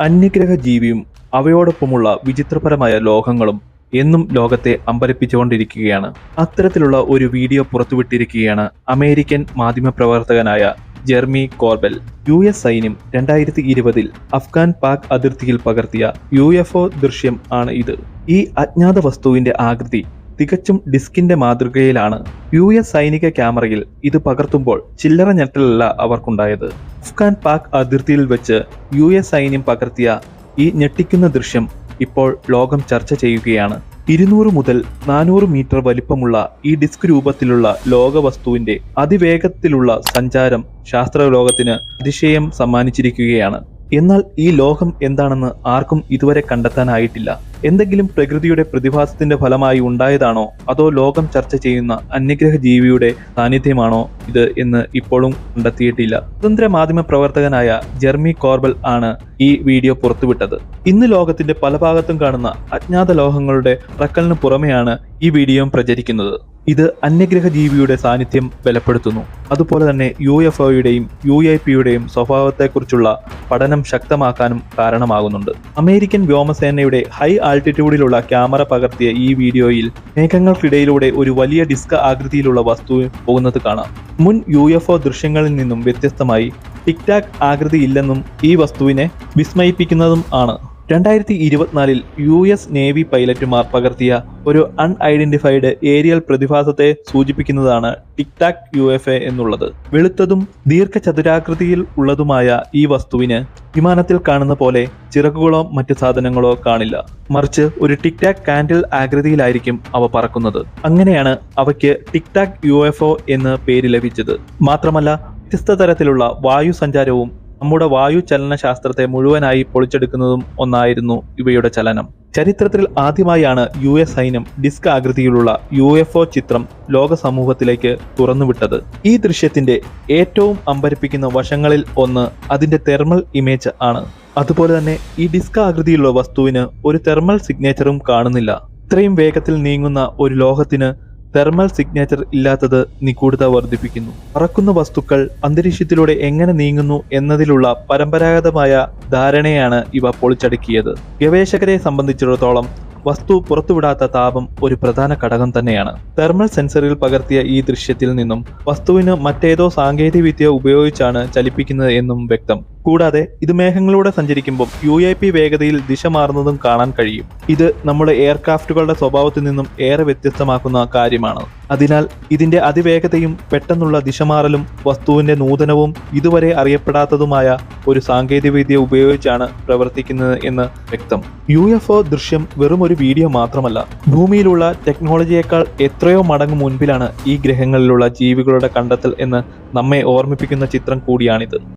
അന്യഗ്രഹ ജീവിയും അവയോടൊപ്പമുള്ള വിചിത്രപരമായ ലോകങ്ങളും എന്നും ലോകത്തെ അമ്പരപ്പിച്ചുകൊണ്ടിരിക്കുകയാണ്. അത്തരത്തിലുള്ള ഒരു വീഡിയോ പുറത്തുവിട്ടിരിക്കുകയാണ് അമേരിക്കൻ മാധ്യമപ്രവർത്തകനായ ജെർമി കോർബൽ. യു എസ് സൈന്യം രണ്ടായിരത്തി ഇരുപതിൽ അഫ്ഗാൻ പാക് അതിർത്തിയിൽ പകർത്തിയ യു എഫ് ഒ ദൃശ്യം ആണ് ഇത്. ഈ അജ്ഞാത വസ്തുവിന്റെ ആകൃതി തികച്ചും ഡിസ്കിന്റെ മാതൃകയിലാണ് യു എസ് സൈനിക ക്യാമറയിൽ ഇത് പകർത്തുമ്പോൾ ചില്ലറ ഞെട്ടലല്ല അവർക്കുണ്ടായത്. അഫ്ഗാൻ പാക് അതിർത്തിയിൽ വെച്ച് യു എസ് സൈന്യം പകർത്തിയ ഈ ഞെട്ടിക്കുന്ന ദൃശ്യം ഇപ്പോൾ ലോകം ചർച്ച ചെയ്യുകയാണ്. ഇരുന്നൂറ് മുതൽ നാനൂറ് മീറ്റർ വലിപ്പമുള്ള ഈ ഡിസ്ക് രൂപത്തിലുള്ള ലോകവസ്തുവിന്റെ അതിവേഗത്തിലുള്ള സഞ്ചാരം ശാസ്ത്രലോകത്തിന് അതിശയം സമ്മാനിച്ചിരിക്കുകയാണ്. എന്നാൽ ഈ ലോകം എന്താണെന്ന് ആർക്കും ഇതുവരെ കണ്ടെത്താനായിട്ടില്ല. എന്തെങ്കിലും പ്രകൃതിയുടെ പ്രതിഭാസത്തിന്റെ ഫലമായി ഉണ്ടായതാണോ? അതോ ലോകം ചർച്ച ചെയ്യുന്ന അന്യഗ്രഹ ജീവിയുടെ സാന്നിധ്യമാണോ ഇത് എന്ന് ഇപ്പോഴും കണ്ടെത്തിയിട്ടില്ല. സ്വതന്ത്ര മാധ്യമ പ്രവർത്തകനായ ജെർമി കോർബൽ ആണ് ഈ വീഡിയോ പുറത്തുവിട്ടത്. ഇന്ന് ലോകത്തിന്റെ പല ഭാഗത്തും കാണുന്ന അജ്ഞാത ലോഹങ്ങളുടെ റക്കലിന് പുറമെയാണ് ഈ വീഡിയോ പ്രചരിക്കുന്നത്. ഇത് അന്യഗ്രഹ ജീവിയുടെ സാന്നിധ്യം ബലപ്പെടുത്തുന്നു. അതുപോലെ തന്നെ യു എഫ് ഒയുടെയും യു ഐ പിയുടെയും സ്വഭാവത്തെക്കുറിച്ചുള്ള പഠനം ശക്തമാക്കാനും കാരണമാകുന്നുണ്ട്. അമേരിക്കൻ വ്യോമസേനയുടെ ഹൈ ആൾട്ടിറ്റ്യൂഡിലുള്ള ക്യാമറ പകർത്തിയ ഈ വീഡിയോയിൽ മേഘങ്ങൾക്കിടയിലൂടെ ഒരു വലിയ ഡിസ്ക് ആകൃതിയിലുള്ള വസ്തു പോകുന്നത് കാണാം. മുൻ യു എഫ് ഒ ദൃശ്യങ്ങളിൽ നിന്നും വ്യത്യസ്തമായി ടിക്ടാക് ആകൃതി ആകൃതിയില്ലെന്നും ഈ വസ്തുവിനെ വിസ്മയിപ്പിക്കുന്നതും ആണ്. രണ്ടായിരത്തി ഇരുപത്തിനാലിൽ യു എസ് നേവി പൈലറ്റുമാർ പകർത്തിയ ഒരു അൺഐഡന്റിഫൈഡ് ഏരിയൽ പ്രതിഭാസത്തെ സൂചിപ്പിക്കുന്നതാണ് tic tac U F A എന്നുള്ളത്. വെളുത്തതും ദീർഘചതുരാകൃതിയിൽ ഉള്ളതുമായ ഈ വസ്തുവിന് വിമാനത്തിൽ കാണുന്ന പോലെ ചിറകുകളോ മറ്റു സാധനങ്ങളോ കാണില്ല. മറിച്ച് ഒരു ടിക് ടാക് കാൻഡിൽ ആകൃതിയിലായിരിക്കും അവ പറക്കുന്നത്. അങ്ങനെയാണ് അവയ്ക്ക് tic tac U F O എന്ന് പേര് ലഭിച്ചത്. മാത്രമല്ല വ്യത്യസ്ത തരത്തിലുള്ള വായു സഞ്ചാരവും നമ്മുടെ വായു ചലനശാസ്ത്രത്തെ മുഴുവനായി പൊളിച്ചെടുക്കുന്നതും ഒന്നായിരുന്നു ഇവയുടെ ചലനം. ചരിത്രത്തിൽ ആദ്യമായാണ് യു എസ് സൈന്യം ഡിസ്ക് ആകൃതിയിലുള്ള യു എഫ് ഒ ചിത്രം ലോക സമൂഹത്തിലേക്ക് തുറന്നുവിട്ടത്. ഈ ദൃശ്യത്തിന്റെ ഏറ്റവും അമ്പരപ്പിക്കുന്ന വശങ്ങളിൽ ഒന്ന് അതിന്റെ തെർമൽ ഇമേജ് ആണ്. അതുപോലെ തന്നെ ഈ ഡിസ്ക് ആകൃതിയിലുള്ള വസ്തുവിന് ഒരു തെർമൽ സിഗ്നേച്ചറും കാണുന്നില്ല. ഇത്രയും വേഗത്തിൽ നീങ്ങുന്ന ഒരു ലോഹത്തിന് തെർമൽ സിഗ്നേച്ചർ ഇല്ലാത്തത് നിഗൂഢത വർദ്ധിപ്പിക്കുന്നു. പറക്കുന്ന വസ്തുക്കൾ അന്തരീക്ഷത്തിലൂടെ എങ്ങനെ നീങ്ങുന്നു എന്നതിലുള്ള പരമ്പരാഗതമായ ധാരണയാണ് ഇവ പൊളിച്ചടുക്കിയത്. ഗവേഷകരെ സംബന്ധിച്ചിടത്തോളം വസ്തു പുറത്തുവിടാത്ത താപം ഒരു പ്രധാന ഘടകം തന്നെയാണ്. തെർമൽ സെൻസറിൽ പകർത്തിയ ഈ ദൃശ്യത്തിൽ നിന്നും വസ്തുവിന് മറ്റേതോ സാങ്കേതികവിദ്യ ഉപയോഗിച്ചാണ് ചലിപ്പിക്കുന്നത് എന്നും വ്യക്തം. കൂടാതെ ഇത് മേഘങ്ങളിലൂടെ സഞ്ചരിക്കുമ്പോൾ യു എ പി വേഗതയിൽ ദിശ മാറുന്നതും കാണാൻ കഴിയും. ഇത് നമ്മുടെ എയർക്രാഫ്റ്റുകളുടെ സ്വഭാവത്തിൽ നിന്നും ഏറെ വ്യത്യസ്തമാക്കുന്ന കാര്യമാണ്. അതിനാൽ ഇതിന്റെ അതിവേഗതയും പെട്ടെന്നുള്ള ദിശമാറലും വസ്തുവിന്റെ നൂതനവും ഇതുവരെ അറിയപ്പെടാത്തതുമായ ഒരു സാങ്കേതികവിദ്യ ഉപയോഗിച്ചാണ് പ്രവർത്തിക്കുന്നത് എന്ന് വ്യക്തം. യു എഫ് ഒ ദൃശ്യം വെറും ഒരു വീഡിയോ മാത്രമല്ല ഭൂമിയിലുള്ള ടെക്നോളജിയേക്കാൾ എത്രയോ മടങ്ങ് മുൻപിലാണ് ഈ ഗ്രഹങ്ങളിലുള്ള ജീവികളുടെ കണ്ടെത്തൽ എന്ന് നമ്മെ ഓർമ്മിപ്പിക്കുന്ന ചിത്രം കൂടിയാണിത്.